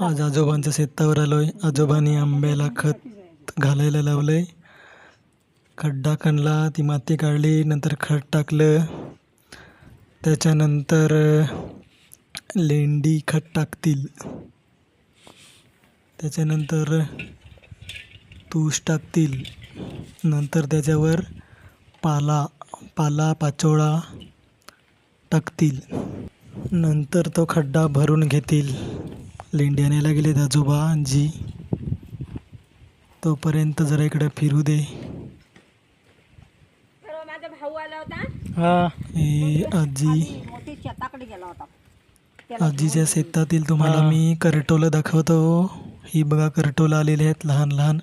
आज आजोबांच्या शेतावर आलो आहे आजोबांनी आंब्याला खत घालायला लावलंय. खड्डा खणला ती माती काढली नंतर खत टाकलं. त्याच्यानंतर लेंडी खत टाकतील. त्याच्यानंतर तूस टाकतील. नंतर त्याच्यावर पाला पाला पाचोळा टाकतील. नंतर तो खड्डा भरून घेतील. लेंडी आणायला गेलेत आजोबा आजी. तोपर्यंत जरा इकडे फिरू दे. परवा माझा भाऊ आला होता. हा. आजी. मोठी शेताकडे गेला होता. आजीच्या शेतातील तुम्हाला मी करटोलं दाखवतो. ही बघा करटोलं आलेले आहेत लहान लहान.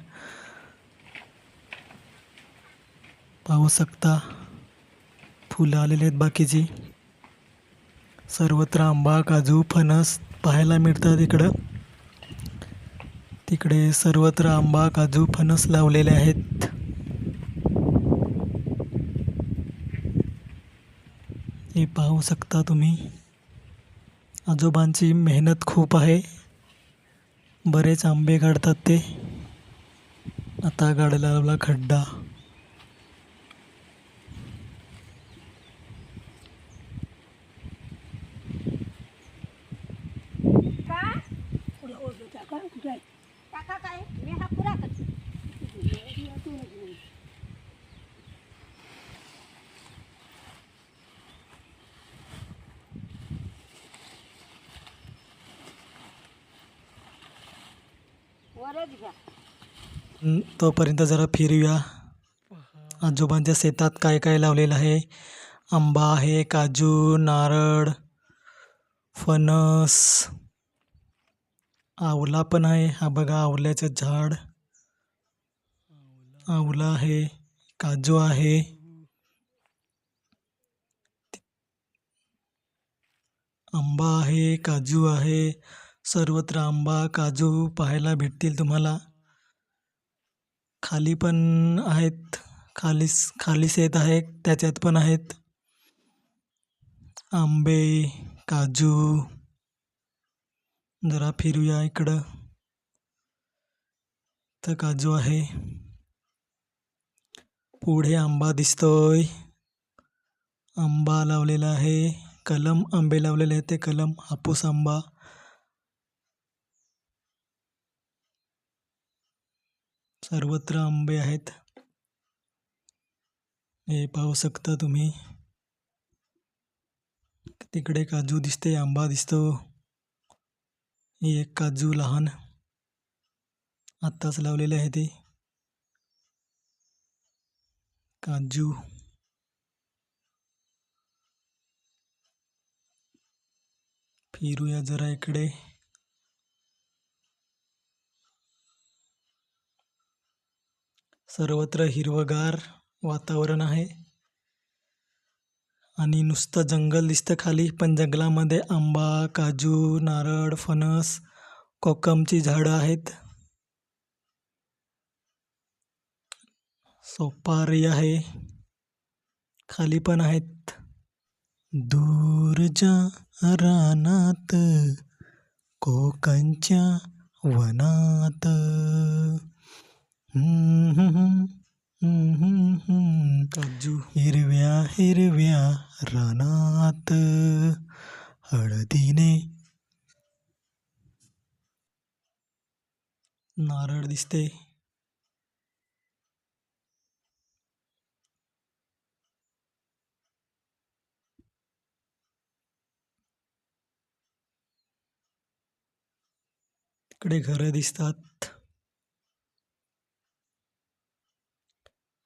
पाहू शकता. फुलं आलेली आहेत बाकीची. सर्वत्र आंबा काजू फणस पाहायला मिळतात इकडं. तिकडे सर्वत्र आंबा काजू फणस लावलेले आहेत. हे पाहू शकता तुम्ही. आजोबांची मेहनत खूप आहे. बरेच आंबे काढतात ते. आता गाडला लावला खड्डा काका काय मी हा पुरा करते वरच घ्या. तोपर्यंत जरा फिरूया. आजोबांच्या शेतात काय काय लावलेलं आहे? आंबा आहे काजू नारळ फणस. आवला पण आहे. हा बघा आवल्याचं झाड. आवला आहे काजू आहे. आंबा आहे काजू आहे. सर्वत्र आंबा काजू पाहायला भेटतील तुम्हाला. खाली पण आहेत. खालीस खालीस येत आहे त्याच्यात पण आहेत. आंबे काजू. जरा फिरूया इकडं. तर काजू आहे. पुढे आंबा दिसतोय. आंबा लावलेला आहे. कलम आंबे लावलेले आहेत ते कलम. हापूस आंबा. सर्वत्र आंबे आहेत. हे पाहू शकता तुम्ही. तिकडे काजू दिसते आंबा दिसतो. ही एक काजू लहान आत्ताच लावलेले आहे ते. काजू. फिरूया जरा इकडे. सर्वत्र हिरवगार वातावरण आहे. आणि नुसतं जंगल दिसतं खाली पण जंगलामध्ये आंबा काजू नारळ फणस कोकमची झाडं आहेत. सोपारी आहे. खाली पण आहेत. दूरच्या रानात कोकणच्या वनात. काजू हिरव्या हिरव्या रानात हळदीने. नारळ दिसते. इकडे घरं दिसतात.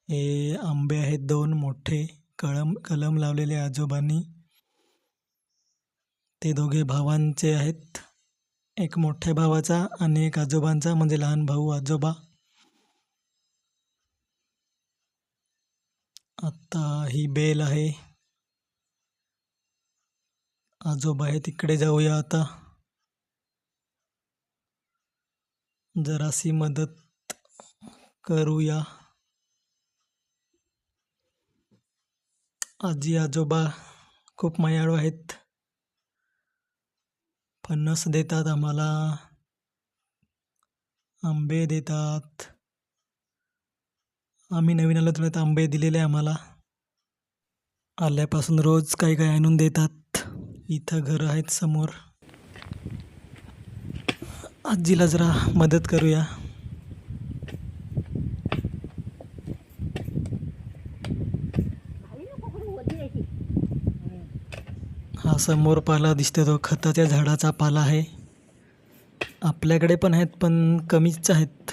हे आंबे आहेत दोन मोठे कळम कलम लावलेले आजोबांनी. ते दोघे भावांचे आहेत. एक मोठ्या भावाचा आणि एक आजोबांचा म्हणजे लहान भाऊ आजोबा. आत्ता ही बेल आहे. आजोबा आहे तिकडे जाऊया आता. जराशी मदत करूया. आजी आजोबा खूप मायाळू आहेत. फणस देतात आम्हाला. आंबे देतात. आम्ही नवीन आलो तर आंबे दिलेले आम्हाला. आल्यापासून रोज काही काही आणून देतात. इथं घरं आहेत समोर. आजीला जरा मदत करूया घाली नको करू वधी आहे ती हा समोर पाला दिसतो तो. खताच्या झाडाचा पाला आहे. आपल्याकडे पण आहेत पण कमीच आहेत.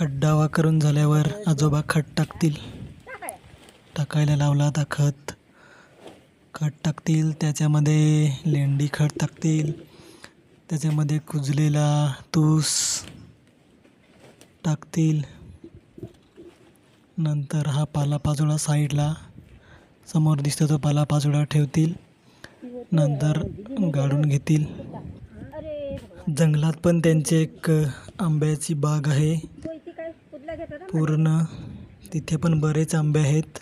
खड्डा वाकरून झाल्यावर आजोबा खत टाकतील. टाकायला लावला आता खत. खत टाकतील त्याच्यामध्ये लेंडी खत टाकतील त्याच्यामध्ये कुजलेला तूस टाकतील. नंतर हा पालापाचोळा साईडला समोर दिसतो तो पालापाचोळा ठेवतील. नंतर गाडून घेतील. जंगलात पण त्यांची एक आंब्याची बाग आहे तो इथे काय कुठला घेतात ना पूर्ण. तिथे पण बरेच आंबे आहेत.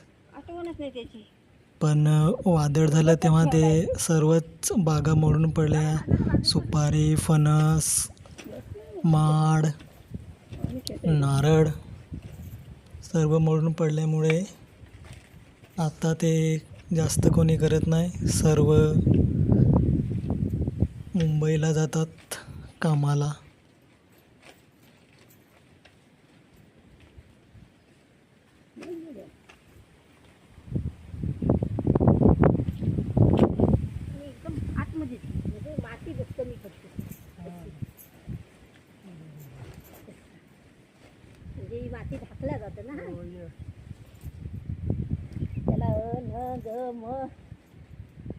पण वादळ झालं तेव्हा ते सर्वच बागा मोडून पडल्या. सुपारी फणस माड नारळ सर्व मोडून पडल्यामुळे आता ते जास्त कोणी करत नाही. सर्व मुंबईला जातात कामाला आणि एकदम आतमध्ये म्हणजे माती बस कमी करते म्हणजे ही माती झाकल्या जाते ना. त्याला अ न ग म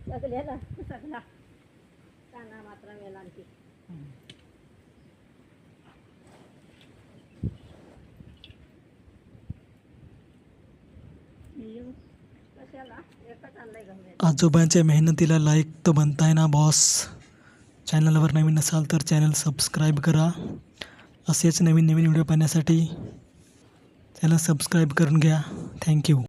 सगळ्याला सगळा काना मात्रा मेला आणखी. आजोबांच्या मेहनतीला लाईक तो बनताय ना बॉस चॅनलवर नवीन असाल तर चॅनल सबस्क्राईब करा. असेच नवीन नवीन व्हिडिओ पाहण्यासाठी त्याला सबस्क्राईब करून घ्या. थँक्यू